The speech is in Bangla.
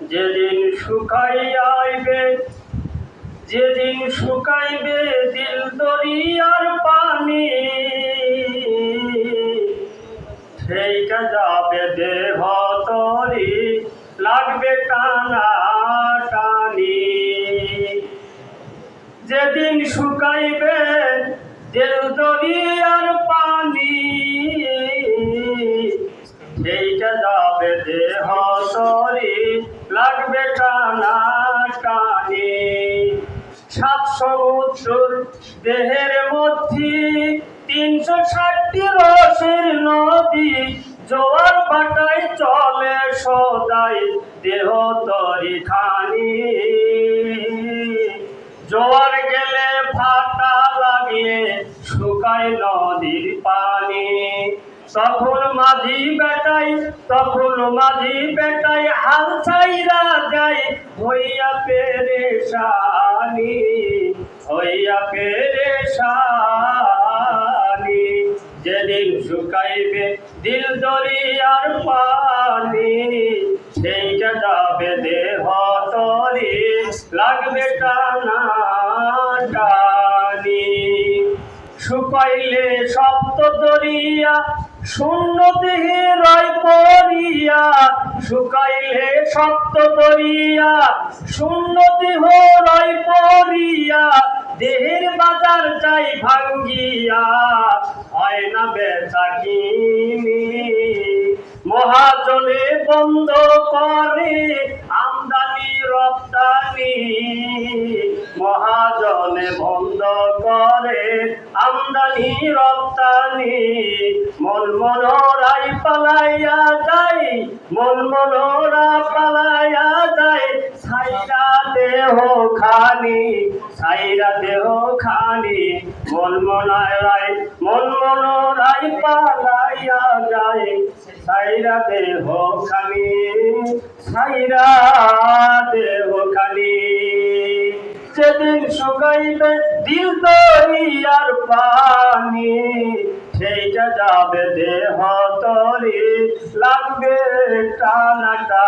যেদিন শুকাইয়াইবে যেদিন শুকাইবে দিল দরিয়ার পানি। সেইটা যাবে দেহ তরি, লাগবে টানা টানি। যেদিন শুকাইবে দিল দরিয়ার পানি তরি লাগবে টানা টানি। সাত সমুদ্র দেহের মধ্যে তিনশো ষাটটি রসের নদী জোয়ার পাটায় চলে সদাই দেহ তরি খানি। জোয়ার গেলে ফাটা লাগলে শুকায় নদীর পানি। তখন মাঝি বেটাই তখন মাঝি বেটাই, হাল ছাইরা যায় হইয়া পেরেশানি হইয়া পেরেশানি। যেদিন শুকাইবে দিল দরিয়ার পানি, সেইটা যাবে দেহ তরি লাগবে টানি। শুকাইলে সপ্ত দরিয়া শূন্য দেহে রয় পরিয়া শুকাইলে সপ্ত দরিয়া শূন্য দেহ রয় পরিয়া দেহের বাজার চাই ভাঙ্গিয়া, হয় না বেচা কিনি। মহাজনে বন্ধ করে করে আমদানি রপ্তানি মন মনোরাই পালাইয়া যায় মন মনোরা পালাইয়া যায় সাইরা দেহ খানি সাইরা দেহ খানি মন মনায় মন মনোরাই পালাইয়া যায় সাইরা দেহ খানি সাইরা দেহ খানি যেদিন শুকাইবে দিল তরিয়ার পানি সেইটা যাবে দেহ তরি লাগবে টানাটা